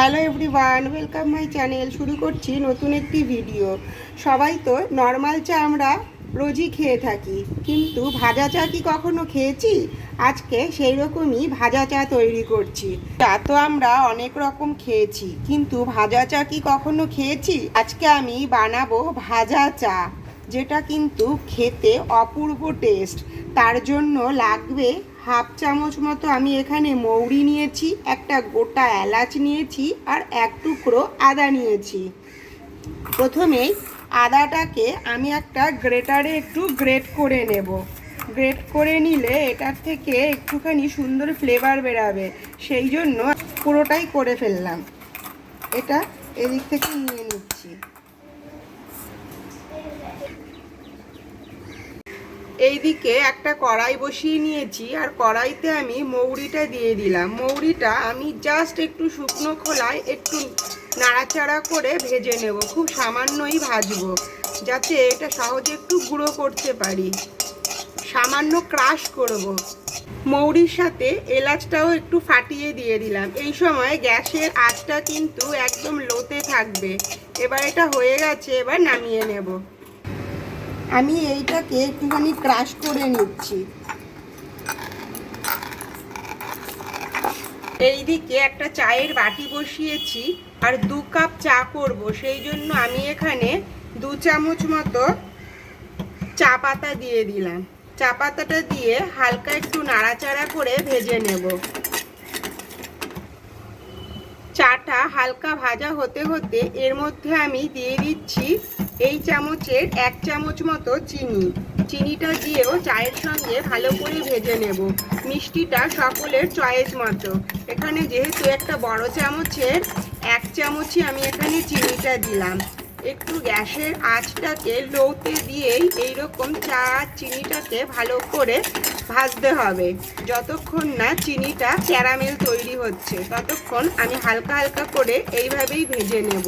Hello everyone, welcome my channel. শুরু করছি নতুন একটি ভিডিও। সবাই তো নর্মাল চা আমরা রোজই খেয়ে থাকি, কিন্তু ভাজা চা কি কখনো খেয়েছি? আজকে সেই রকমই ভাজা চা তৈরি করছি। চা তো আমরা অনেক রকম খেয়েছি, কিন্তু ভাজা চা কি কখনো খেয়েছি? আজকে আমি বানাবো ভাজা চা, যেটা কিন্তু খেতে অপূর্ব টেস্ট তার জন্য লাগবে হাফ চামচ মতো আমি এখানে মৌরি নিয়েছি, একটা গোটা এলাচ নিয়েছি আর এক টুকরো আদা নিয়েছি। প্রথমেই আদাটাকে আমি একটা গ্রেটারে একটু গ্রেট করে নেব। গ্রেট করে নিলে এটার থেকে একটুখানি সুন্দর ফ্লেভার বেরাবে, সেই জন্য পুরোটাই করে ফেললাম। এটা এদিক থেকে নিয়ে নিচ্ছি। এইদিকে একটা কড়াই বসিয়ে নিয়েছি, আর কড়াইতে আমি মৌরিটা দিয়ে দিলাম। মৌরিটা আমি জাস্ট একটু শুকনো খোলায় একটু নাড়াচাড়া করে ভেজে নেব, খুব সামান্যই ভাজবো, যাতে এটা সহজে একটু গুঁড়ো করতে পারি। সামান্য ক্রাশ করব। মৌরির সাথে এলাচটাও একটু ফাটিয়ে দিয়ে দিলাম। এই সময় গ্যাসের আঁচটা কিন্তু একদম লোতে থাকবে। এবার এটা হয়ে গেছে, এবার নামিয়ে নেব। আমি এইটাকে একটুখানি ক্রাশ করে নিচ্ছি। এইদিকে একটা চায়ের বাটি বসিয়েছি আর দু কাপ চা করব, সেই জন্য আমি এখানে দু চামচ মতো চা পাতা দিয়ে দিলাম। চা পাতাটা দিয়ে হালকা একটু নাড়াচাড়া করে ভেজে নেব। চাটা হালকা ভাজা হতে হতে এর মধ্যে আমি দিয়ে দিচ্ছি এই চামচের এক চামচ মতো চিনি। চিনিটা দিয়েও চায়ের সঙ্গে ভালো করে ভেজে নেব। মিষ্টিটা সকলের চয়েস মতো। এখানে যেহেতু একটা বড় চামচের এক চামচই আমি এখানে চিনিটা দিলাম। একটু গ্যাসের আঁচটাকে লোতে দিয়েই এইরকম চা চিনিটাকে ভালো করে ভাজতে হবে। যতক্ষণ না চিনিটা ক্যারামেল তৈরি হচ্ছে, ততক্ষণ আমি হালকা হালকা করে এইভাবেই ভেজে নেব।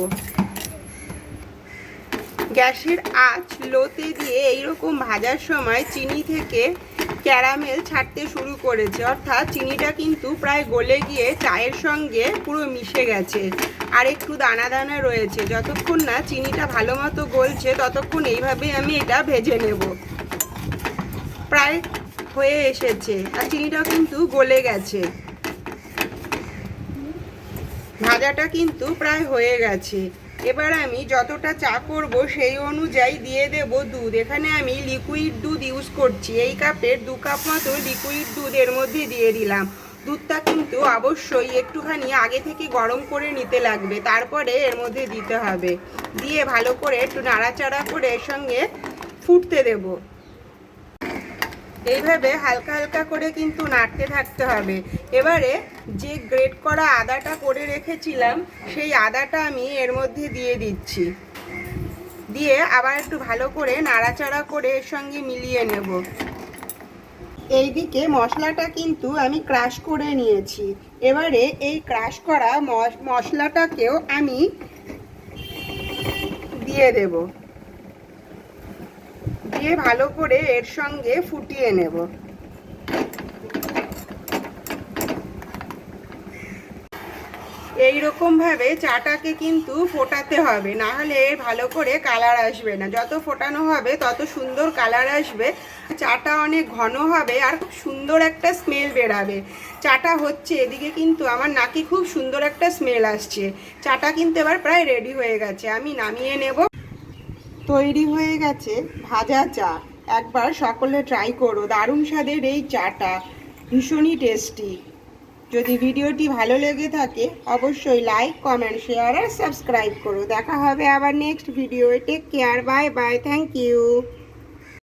গ্যাসের আঁচ লোতে দিয়ে এইরকম ভাজার সময় চিনি থেকে ক্যারামেল ছাড়তে শুরু করেছে। অর্থাৎ চিনিটা কিন্তু প্রায় গলে গিয়ে চায়ের সঙ্গে পুরো মিশে গেছে। আর একটু দানা দানা রয়েছে। যতক্ষণ না চিনিটা ভালো মতো গলছে, ততক্ষণ এইভাবে আমি এটা ভেজে নেব। প্রায় হয়ে এসেছে। আর চিনিটাও কিন্তু গলে গেছে। ভাজাটা কিন্তু প্রায় হয়ে গেছে। এবার আমি যতটা চা করব সেই অনুযায়ী দিয়ে দেব দুধ। এখানে আমি লিকুইড দুধ ইউজ করছি। এই কাপের দু কাপ মতো লিকুইড দুধ এর মধ্যে দিয়ে দিলাম। দুধটা কিন্তু অবশ্যই একটুখানি আগে থেকে গরম করে নিতে লাগবে। তারপরে এর মধ্যে দিতে হবে। দিয়ে ভালো করে একটু নাড়াচাড়া করে এর সঙ্গে ফুটতে দেবো। এইভাবে হালকা হালকা করে কিন্তু নাড়তে থাকতে হবে। এবারে যে গ্রেট করা আদাটা করে রেখেছিলাম, সেই আদাটা আমি এর মধ্যে দিয়ে দিচ্ছি। দিয়ে আবার একটু ভালো করে নাড়াচাড়া করে এর সঙ্গে মিলিয়ে নেব। এইদিকে মশলাটা কিন্তু আমি ক্রাশ করে নিয়েছি। এবারে এই ক্রাশ করা মশলাটাকেও আমি দিয়ে দেবো। দিয়ে ভালো করে এর সঙ্গে ফুটিয়ে নেব। এই ভাবে চাটাকে কিন্তু ফোটাতে হবে, না হলে এর ভালো করে কালার আসবে না। যত ফোটানো হবে, তত সুন্দর কালার আসবে। চাটা অনেক ঘন হবে আর খুব সুন্দর একটা স্মেল বেরাবে। চাটা হচ্ছে এদিকে কিন্তু আমার নাকি খুব সুন্দর একটা স্মেল আসছে। চাটা কিন্তু এবার প্রায় রেডি হয়ে গেছে। আমি নামিয়ে নেব। তৈরি হয়ে গেছে ভাজা চা। একবার সকলে ট্রাই করো, দারুণ স্বাদের এই চাটা, ভীষণই টেস্টি যদি ভিডিওটি ভালো লেগে থাকে, অবশ্যই লাইক কমেন্ট শেয়ার আর সাবস্ক্রাইব করো। দেখা হবে আবার next video take care bye bye thank you